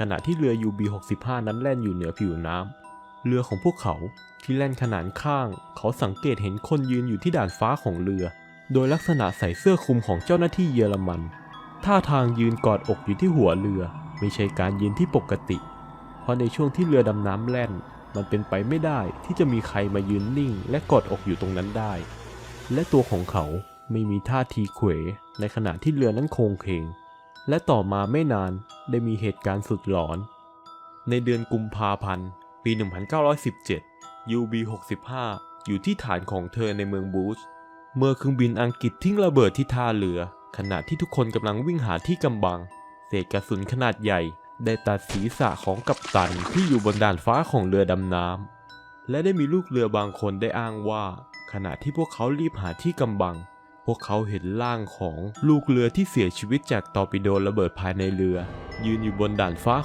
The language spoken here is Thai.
ขณะที่เรือ UB65 นั้นแล่นอยู่เหนือผิวน้ำเรือของพวกเขาที่แล่นขนานข้าง เขาสังเกตเห็นคนยืนอยู่ที่ด่านฟ้าของเรือ โดยลักษณะใส่เสื้อคลุมของเจ้าหน้าที่เยอรมัน ท่าทางยืนกอดอกอยู่ที่หัวเรือ ไม่ใช่การยืนที่ปกติ เพราะในช่วงที่เรือดำน้ำแล่น มันเป็นไปไม่ได้ที่จะมีใครมายืนนิ่ง และกอดอกอยู่ตรงนั้นได้ และตัวของเขาไม่มีท่าทีเขวในขณะที่เรือนั้นโคงเคงและต่อมาไม่นาน ได้มีเหตุการณ์สุดหลอน ในเดือนกุมภาพันธ์ ปี 1917 UB65 อยู่ที่ฐานของเธอในเมืองบูชเมื่อเครื่องบินอังกฤษทิ้งระเบิดที่ท่าเรือ ขณะที่ทุกคนกำลังวิ่งหาที่กำบัง เศษกระสุนขนาดใหญ่ ได้ตัดศีรษะของกัปตันที่อยู่บนด่านฟ้าของเรือดำน้ำและได้มีลูกเรือบางคนได้อ้างว่า ขณะที่พวกเขารีบหาที่กำบัง พวกเขาเห็นร่างของลูกเรือที่เสียชีวิตจากตอร์ปิโดระเบิดภายในเรือ ยืนอยู่บนด่านฟ้า